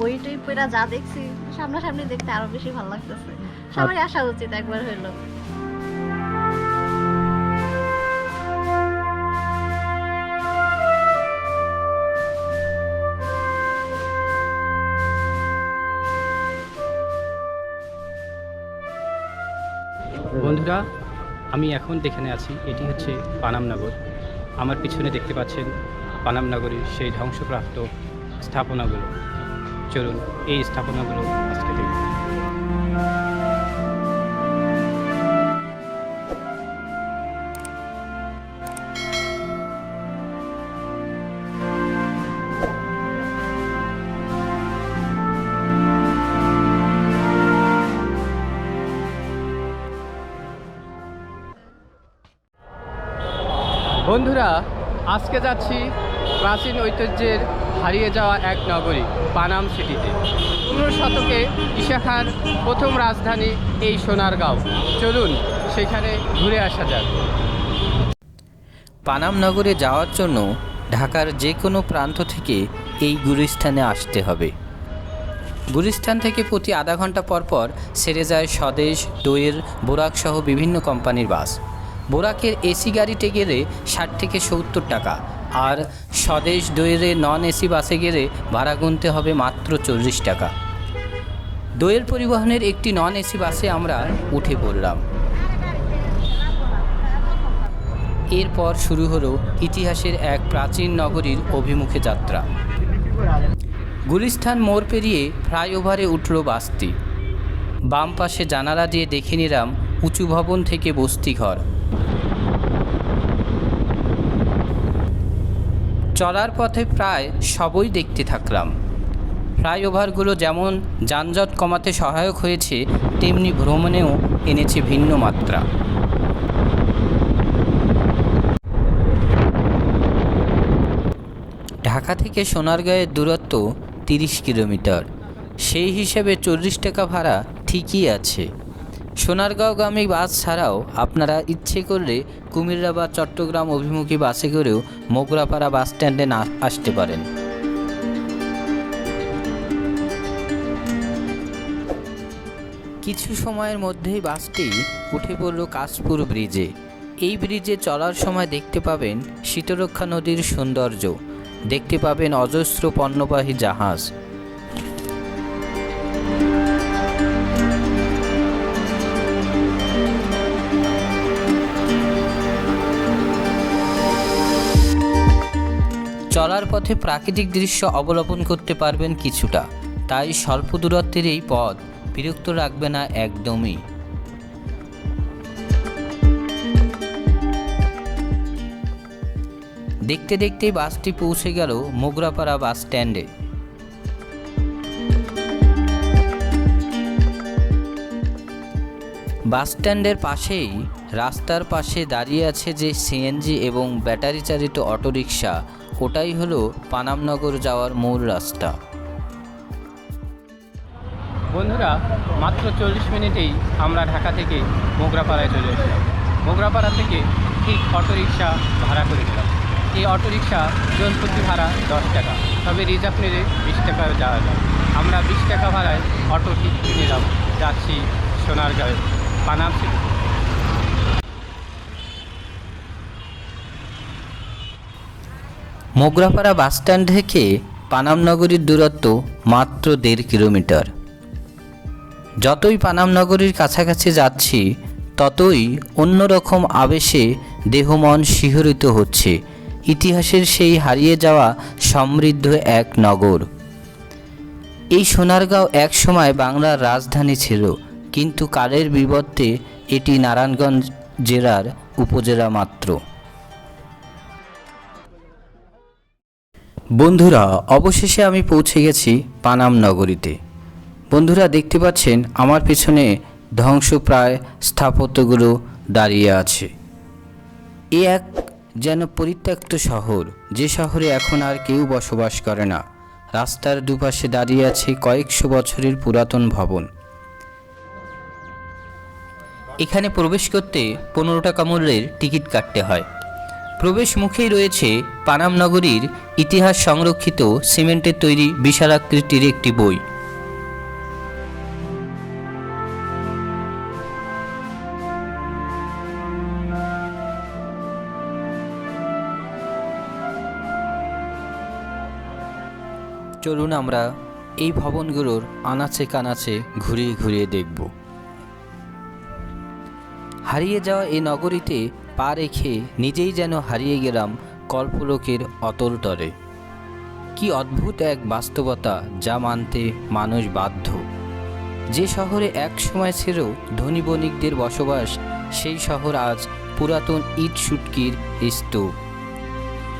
বই টই পড়া যা দেখছি সামনাসামনি দেখতে আরও বেশি ভালো লাগতেছে। সবাই আসা উচিত একবার হইল। বন্ধুরা আমি এখন যেখানে আছি এটি হচ্ছে পানামনগর আমার পিছনে দেখতে পাচ্ছেন পানামনগরের সেই ধ্বংসপ্রাপ্ত স্থাপনাগুলো। চলুন এই স্থাপনাগুলো আজকে দেখব। বন্ধুরা আজকে যাচ্ছি প্রাচীন ঐতিহ্যের হারিয়ে যাওয়া এক নগরী, পানাম সিটিতে। পনেরো শতকে ঈশা খান প্রথম রাজধানী এই সোনারগাঁও। চলুন সেখানে ঘুরে আসা যাক। পানাম নগরে যাওয়ার জন্য ঢাকার যে কোনো প্রান্ত থেকে এই গুলিস্থানে আসতে হবে। গুলিস্থান থেকে প্রতি আধা ঘণ্টা পর পর সেরে যায় স্বদেশ, দইয়ের, বোরাক সহ বিভিন্ন কোম্পানির বাস। বোরাকের এসি গাড়িতে গেলে ষাট থেকে সত্তর টাকা আর স্বদেশ দইয়ের নন এসি বাসে গেলে ভাড়া গুনতে হবে মাত্র চল্লিশ টাকা। দইয়ের পরিবহনের একটি নন এসি বাসে আমরা উঠে পড়লাম। এরপর শুরু হলো ইতিহাসের এক প্রাচীন নগরীর অভিমুখে যাত্রা। গুলিস্থান মোড় পেরিয়ে ফ্লাইওভারে উঠল বাসটি। বাম পাশে জানালা দিয়ে দেখে নিলাম উঁচু ভবন থেকে বস্তি চলার পথে প্রায় সবই দেখতে থাকলাম। ফ্লাইওভারগুলো যেমন যানজট কমাতে সহায়ক হয়েছে, তেমনি ভ্রমণেও এনেছে ভিন্ন মাত্রা। ঢাকা থেকে সোনারগাঁয়ের দূরত্ব তিরিশ কিলোমিটার। সেই হিসেবে চল্লিশ টাকা ভাড়া ঠিকই আছে। সোনারগাঁওগামী বাস ছাড়াও আপনারা ইচ্ছে করলে কুমিল্লা বা চট্টগ্রাম অভিমুখী বাসে করেও মোগরাপাড়া বাস স্ট্যান্ডে না আসতে পারেন। কিছু সময়ের মধ্যেই বাসটি উঠে পড়ল কাশপুর ব্রিজে। এই ব্রিজে চলার সময় দেখতে পাবেন শীতরক্ষা নদীর সৌন্দর্য। দেখতে পাবেন অজস্র পণ্যবাহী জাহাজ। চলার পথে প্রাকৃতিক দৃশ্য অবলোকন করতে পারবেন কিছুটা। তাই স্বল্প দূরত্বের এই পথ বিরক্ত রাখবে না একদমই। দেখতে দেখতেই বাসটি পৌঁছে গেল মোগরাপাড়া বাস স্ট্যান্ডে। বাস স্ট্যান্ডের পাশেই রাস্তার পাশে দাঁড়িয়ে আছে যে সিএনজি এবং ব্যাটারি চালিত অটোরিকশা। ওটাই হলো পানামনগর যাওয়ার মূল রাস্তা। বন্ধুরা, মাত্র চল্লিশ মিনিটেই আমরা ঢাকা থেকে মোগরাপাড়ায় চলে এসেছি। মোগরাপাড়া থেকে ঠিক অটোরিকশা ভাড়া করে নিলাম এই অটোরিকশা জনপ্রতি ভাড়া দশ টাকা, তবে রিজার্ভ নিলে বিশ টাকায় যাওয়া যায়। আমরা বিশ টাকা ভাড়ায় অটো ঠিক নিলাম যাচ্ছি সোনারগাঁয়ে পানাম সিটি। মোগরাপাড়া বাসস্ট্যান্ড থেকে পানামনগরীর দূরত্ব মাত্র দেড় কিলোমিটার। যতই পানামনগরীর কাছাকাছি যাচ্ছি, ততই অন্যরকম আবেশে দেহমন শিহরিত হচ্ছে। ইতিহাসের সেই হারিয়ে যাওয়া সমৃদ্ধ এক নগর। এই সোনারগাঁও এক সময় বাংলার রাজধানী ছিল, কিন্তু কালের বিবর্তে এটি নারায়ণগঞ্জ জেলার উপজেলা মাত্র। বন্ধুরা, অবশেষে আমি পৌঁছে গেছি পানাম নগরীতে। বন্ধুরা, দেখতে পাচ্ছেন, আমার পেছনে ধ্বংসপ্রায় স্থাপত্যগুলো দাঁড়িয়ে আছে। এ এক যেন পরিত্যক্ত শহর, যে শহরে এখন আর কেউ বসবাস করে না। রাস্তার দুপাশে দাঁড়িয়ে আছে কয়েকশো বছরের পুরাতন ভবন। এখানে প্রবেশ করতে পনেরো টাকা মূল্যের টিকিট কাটতে হয়। প্রবেশ মুখেই রয়েছে পানাম নগরীর ইতিহাস সংরক্ষিত সিমেন্টের তৈরি বিশালাকৃতির একটি বই। চলুন আমরা এই ভবনগুলোর আনাচে কানাচে ঘুরিয়ে ঘুরিয়ে দেখব। হারিয়ে যাওয়া এই নগরীতে পা রেখে নিজেই যেন হারিয়ে গেলাম কল্পলোকের অতল তরে। কি অদ্ভুত এক বাস্তবতা যা মানতে মানুষ বাধ্য। যে শহরে এক সময় ছিল ধনী বণিকদের বসবাস, সেই শহর আজ পুরাতন ইট সুটকির স্তূপ।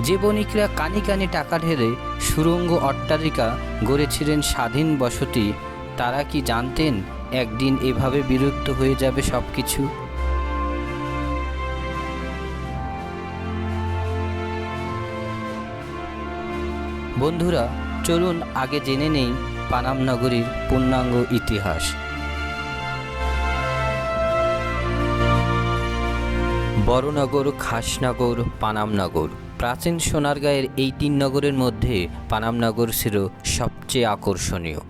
যে বণিকরা কানে কানে টাকা ঢেলে সুরঙ্গ অট্টালিকা গড়েছিলেন স্বাধীন বসতি, তারা কি জানতেন একদিন এভাবে বিলুপ্ত হয়ে যাবে সব কিছু বন্ধুরা, চলুন আগে জেনে নেই পানাম নগরীর পূর্ণাঙ্গ ইতিহাস। বড়নগর, খাসনগর পানামনগর প্রাচীন সোনারগাঁয়ের এই তিন নগরের মধ্যে পানামনগর ছিল সবচেয়ে আকর্ষণীয়।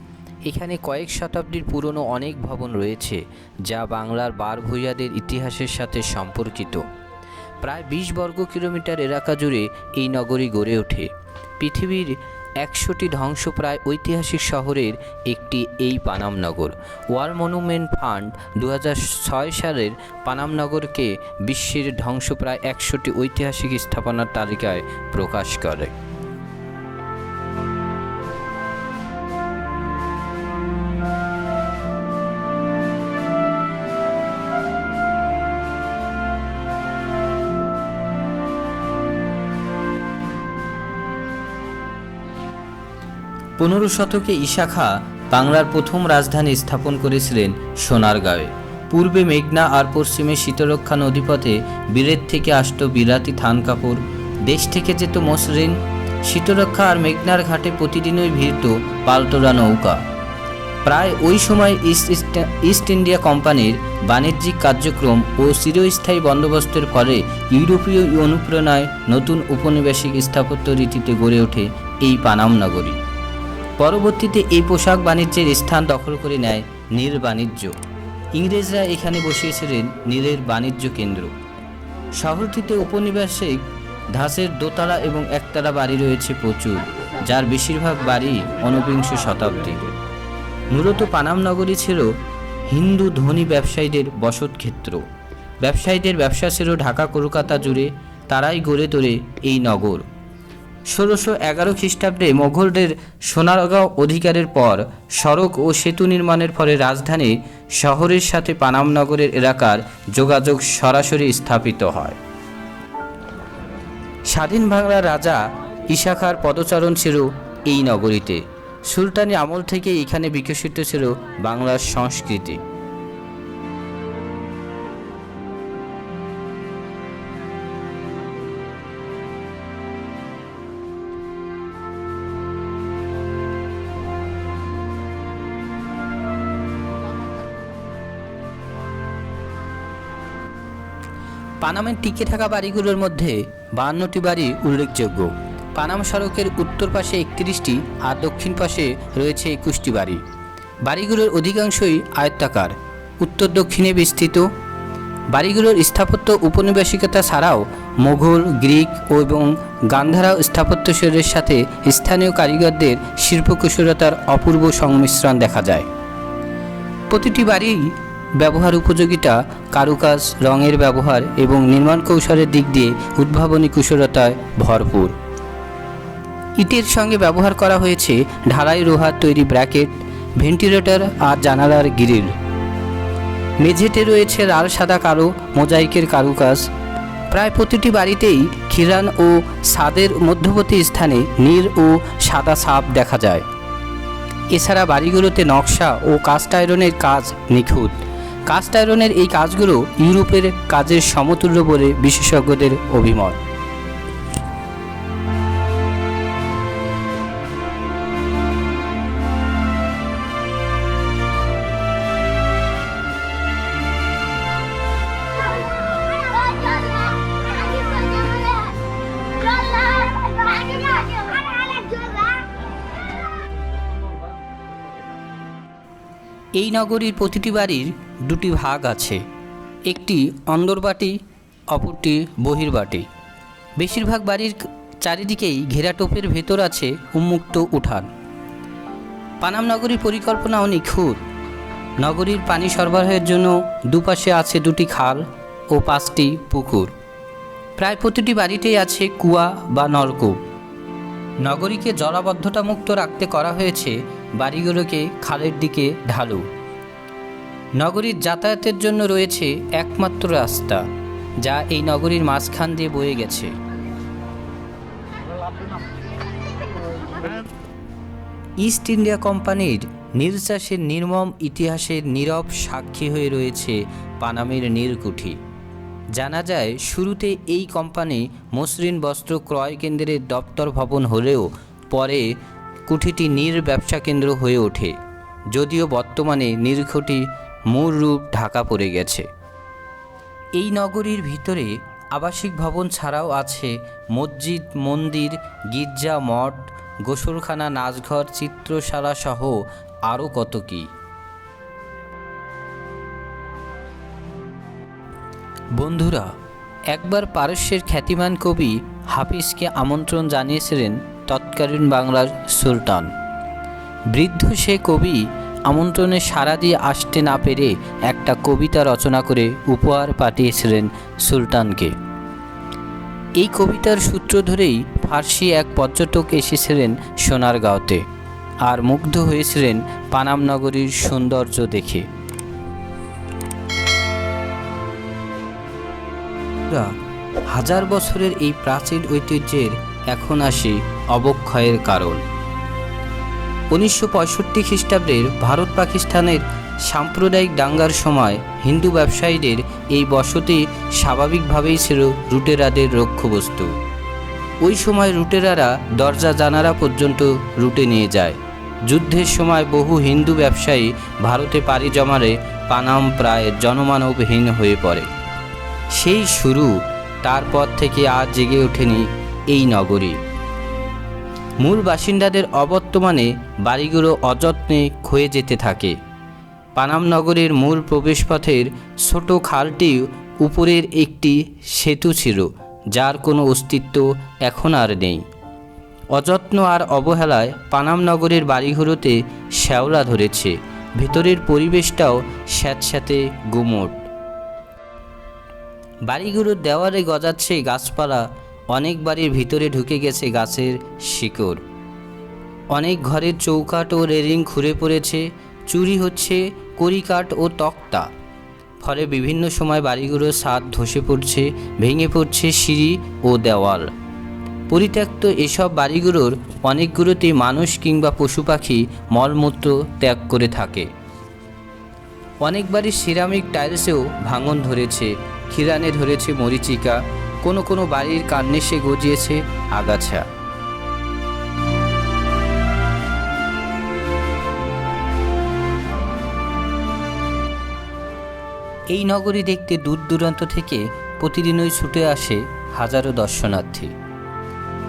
এখানে কয়েক শতাব্দীর পুরনো অনেক ভবন রয়েছে, যা বাংলার বার ভূঁইয়াদের ইতিহাসের সাথে সম্পর্কিত। প্রায় বিশ বর্গ কিলোমিটার এলাকা জুড়ে এই নগরী গড়ে ওঠে। পৃথিবীর একশোটি ধ্বংসপ্রায় ঐতিহাসিক শহরের একটি এই পানামনগর ওয়ার মনুমেন্ট ফান্ড দু সালের পানামনগরকে বিশ্বের ধ্বংসপ্রায় একশোটি ঐতিহাসিক স্থাপনার তালিকায় প্রকাশ করে। পনেরো শতকে ঈশা খাঁ বাংলার প্রথম রাজধানী স্থাপন করেছিলেন সোনারগাঁয়ে। পূর্বে মেঘনা আর পশ্চিমে শীতরক্ষা নদীপথে বীরের থেকে আসতো বিলাতি থান কাপড়, দেশ থেকে যেত মসৃণ শীতরক্ষা আর মেঘনার ঘাটে প্রতিদিনই ভিড়ত পালতোলা নৌকা। প্রায় ওই সময় ইস্ট- ইস্ট ইন্ডিয়া কোম্পানির বাণিজ্যিক কার্যক্রম ও চিরস্থায়ী বন্দোবস্তের ফলে ইউরোপীয় অনুপ্রেরণায় নতুন উপনিবেশিক স্থাপত্য রীতিতে গড়ে ওঠে এই পানাম নগরী। পরবর্তীতে এই পোশাক বাণিজ্যের স্থান দখল করে নেয় নীল বাণিজ্য। ইংরেজরা এখানে বসিয়েছিলেন নীলের বাণিজ্য কেন্দ্র। শহরটিতে উপনিবেশিক ধাঁচের দোতলা এবং একতলা বাড়ি রয়েছে প্রচুর, যার বেশিরভাগ বাড়ি ঊনবিংশ শতাব্দীর। মূলত পানাম নগরী ছিল হিন্দু ধনী ব্যবসায়ীদের বসতক্ষেত্র। ব্যবসায়ীদের ব্যবসা ছিল ঢাকা কলকাতা জুড়ে তারাই গড়ে তোলে এই নগর। ষোলোশো এগারো খ্রিস্টাব্দে মোগলদের সোনারগাঁও অধিকারের পর সড়ক ও সেতু নির্মাণের ফলে রাজধানী শহরের সাথে পানাম নগরের এলাকার যোগাযোগ সরাসরি স্থাপিত হয়। স্বাধীন বাংলার রাজা ইশাখার পদচারণ ছিল এই নগরীতে। সুলতানি আমল থেকে এখানে বিকশিত ছিল বাংলার সংস্কৃতি। পানামের টিকে থাকা বাড়িগুলোর মধ্যে বাহান্নটি বাড়ি উল্লেখযোগ্য। পানাম সড়কের উত্তর পাশে একত্রিশটি আর দক্ষিণ পাশে রয়েছে একুশটি বাড়ি। বাড়িগুলোর অধিকাংশই আয়ত্তাকার। উত্তর দক্ষিণে বিস্তৃত। বাড়িগুলোর স্থাপত্য উপনিবেশিকতা ছাড়াও মোঘল, গ্রিক ও এবং গান্ধারা স্থাপত্যশৈলীর সাথে স্থানীয় কারিগরদের শিল্পকুশলতার অপূর্ব সংমিশ্রণ দেখা যায়। প্রতিটি বাড়ি ব্যবহার উপযোগিতা, কারুকাজ, রঙের ব্যবহার এবং নির্মাণ কৌশলের দিক দিয়ে উদ্ভাবনী কুশলতায় ভরপুর। ইটের সঙ্গে ব্যবহার করা হয়েছে ঢালাই লোহার তৈরি ব্র্যাকেট, ভেন্টিলেটর আর জানালার গ্রিল। মেঝেতে রয়েছে লাল, সাদা, কালো, মোজাইকের কারুকাজ। প্রায় প্রতিটি বাড়িতেই খিরান ও ছাদের মধ্যবর্তী স্থানে নীল ও সাদা ছাপ দেখা যায়। এছাড়া বাড়িগুলোতে নকশা ও কাস্ট আয়রনের কাজ নিখুঁত। কাস্ট আয়রনের এই কাজগুলো ইউরোপের কাজের সমতুল্য বলে বিশেষজ্ঞদের অভিমত। এই নগরীর প্রতিটি বাড়ির দুটি ভাগ আছে। একটি অন্দরবাটি, অপরটি বহির্বাটি। বেশিরভাগ বাড়ির চারিদিকেই ঘেরাটোপের ভেতর আছে উন্মুক্ত উঠান। পানাম নগরীর পরিকল্পনাও নিখুঁত নগরীর পানি সরবরাহের জন্য দুপাশে আছে দুটি খাল ও পাঁচটি পুকুর। প্রায় প্রতিটি বাড়িতেই আছে কুয়া বা নলকূপ। নগরীকে জলাবদ্ধতা মুক্ত রাখতে করা হয়েছে বাড়িগুলোকে খালের দিকে ঢালু। নগরীর যাতায়াতের জন্য রয়েছে একমাত্র রাস্তা, যা এই নগরীর মাঝখান দিয়ে বয়ে গেছে। ইস্ট ইন্ডিয়া কোম্পানির নীল চাষের নির্মম ইতিহাসের নীরব সাক্ষী হয়ে রয়েছে পানামের নীলকুঠি। জানা যায়, শুরুতে এই কোম্পানি মসৃণ বস্ত্র ক্রয় কেন্দ্রের দপ্তর ভবন হলেও পরে কুঠিটি নীল ব্যবসা কেন্দ্র হয়ে ওঠে, যদিও বর্তমানে নীলকুঠি মূল রূপ ঢাকা পড়ে গেছে। এই নগরীর ভিতরে আবাসিক ভবন ছাড়াও আছে মসজিদ, মন্দির, গির্জা, মঠ, গোসলখানা, নাচঘর, চিত্রশালা সহ আরও কত কী। বন্ধুরা, একবার পারস্যের খ্যাতিমান কবি হাফিজকে আমন্ত্রণ জানিয়েছিলেন তৎকালীন বাংলার সুলতান। বৃদ্ধ সে কবি আমন্ত্রণে সাড়া দিয়ে আসতে না পেরে একটা কবিতা রচনা করে উপহার পাঠিয়েছিলেন সুলতানকে। এই কবিতার সূত্র ধরেই ফার্সি এক পর্যটক এসেছিলেন সোনারগাঁওতে আর মুগ্ধ হয়েছিলেন পানাম নগরীর সৌন্দর্য দেখে। হাজার বছরের এই প্রাচীন ঐতিহ্যের এখন আসে অবক্ষয়ের কারণ। উনিশশো পঁয়ষট্টি খ্রিস্টাব্দের ভারত পাকিস্তানের সাম্প্রদায়িক দাঙ্গার সময় হিন্দু ব্যবসায়ীদের এই বসতি স্বাভাবিকভাবেই ছিল রুটেরাদের লক্ষ্যবস্তু ওই সময় রুটেরারা দরজা জানারা পর্যন্ত রুটে নিয়ে যায়। যুদ্ধের সময় বহু হিন্দু ব্যবসায়ী ভারতে পাড়ি জমালে পানাম প্রায় জনমানবহীন হয়ে পড়ে। সেই শুরু, তারপর থেকে আর জেগে ওঠেনি এই নগরী। মূল বাসিন্দাদের অবর্তমানে বাড়িগুলো অযত্নে ক্ষয়ে যেতে থাকে। পানাম নগরের মূল প্রবেশপথের ছোট খালটি উপরের একটি সেতু ছিল, যার কোনো অস্তিত্ব এখন আর নেই। অযত্ন আর অবহেলায় পানাম নগরের বাড়িগুলোতে শ্যাওলা ধরেছে, ভেতরের পরিবেশটাও স্যাঁতস্যাঁতে গুমোট। বাড়িগুলোর দেওয়ালে গজাচ্ছে গাছপালা অনেক বাড়ির ভিতরে ঢুকে গেছে গাছের শিকড়। অনেক ঘরের চৌকাঠ ও রেলিং খুঁড়ে পড়েছে, চুরি হচ্ছে কড়িকাঠ ও তক্তা। ফলে বিভিন্ন সময় বাড়িগুলোর ছাদ ধসে পড়ছে, ভেঙে পড়ছে সিঁড়ি ও দেওয়াল। পরিত্যক্ত এসব বাড়িগুলোর অনেকগুলোতেই মানুষ কিংবা পশু পাখি মলমূত্র ত্যাগ করে থাকে। অনেক বাড়ির সিরামিক টাইলসেও ভাঙন ধরেছে, খিরানে ধরেছে মরিচিকা কোনো কোনো বাড়ির কান্নেসে গজিয়েছে আগাছা। এই নগরী দেখতে দূর দূরান্ত থেকে প্রতিদিনই ছুটে আসে হাজারো দর্শনার্থী।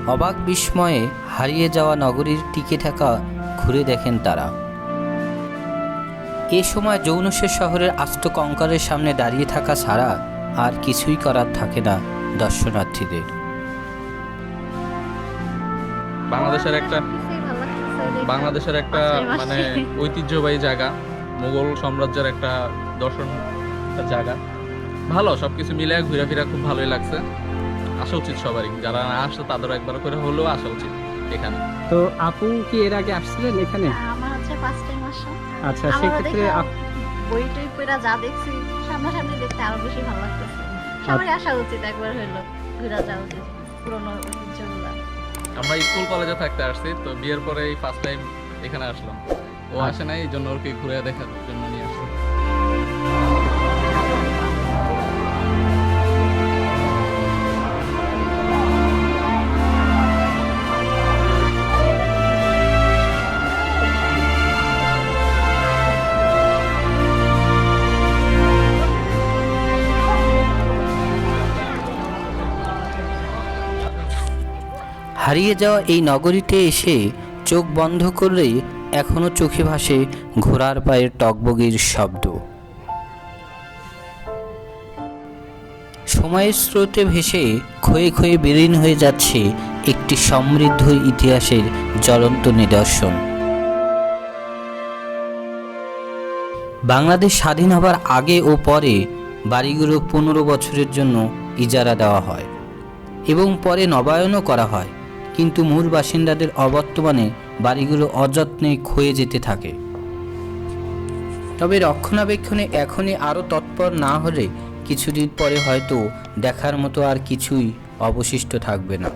অবাক বিস্ময়ে হারিয়ে যাওয়া নগরীর টিকে থাকা ঘুরে দেখেন তারা। এ সময় যৌনসের শহরের আস্ত কঙ্কালের সামনে দাঁড়িয়ে থাকা ছাড়া আর কিছুই করার থাকে না। দর্শনার্থীদের। বাংলাদেশের একটা। বাংলাদেশের একটা মানে ঐতিহ্যবাহী জায়গা মুঘল সাম্রাজ্যের একটা দর্শন জায়গা। ভালো সবকিছু মিলে ঘুরে ফিরা খুব ভালোই লাগছে। আসা উচিত সবারই যারা না আসছে তাদেরও একবার করে হলেও আসা উচিত এখানে। তো আপু কি এর আগে আসছিলেন এখানে? আমার হচ্ছে ফার্স্ট টাইম আসা। আচ্ছা সেক্ষেত্রে বই টই পড়া যা দেখছি সামনাসামনি দেখতে আরও বেশি ভালো লাগতেছে। সবাই আসা উচিত একবার হইল ঘুরা যাওয়া উচিত পুরোনো ঐতিহ্যগুলা। আমরা স্কুল কলেজে থাকতে আসছি তো বিয়ের পরে এই ফার্স্ট টাইম এখানে আসলাম। ও আসে নাই এই জন্য কি ঘুরে দেখার জন্য হারিয়ে যাওয়া এই নগরীতে এসে চোখ বন্ধ করলেই এখনও চোখে ভাসে ঘোড়ার পায়ের টকবগির শব্দ। সময়ের স্রোতে ভেসে ক্ষয়ে ক্ষয়ে বিলীন হয়ে যাচ্ছে একটি সমৃদ্ধ ইতিহাসের জ্বলন্ত নিদর্শন। বাংলাদেশ স্বাধীন হবার আগে ও পরে বাড়িগুলো পনেরো বছরের জন্য ইজারা দেওয়া হয় এবং পরে নবায়নও করা হয়। কিন্তু মূল বাসিন্দাদের অবর্তমানে বাড়িগুলো অযত্নে ক্ষয়ে যেতে থাকে। তবে রক্ষণাবেক্ষণে এখনই আরও তৎপর না হলে কিছুদিন পরে হয়তো দেখার মতো আর কিছুই অবশিষ্ট থাকবে না।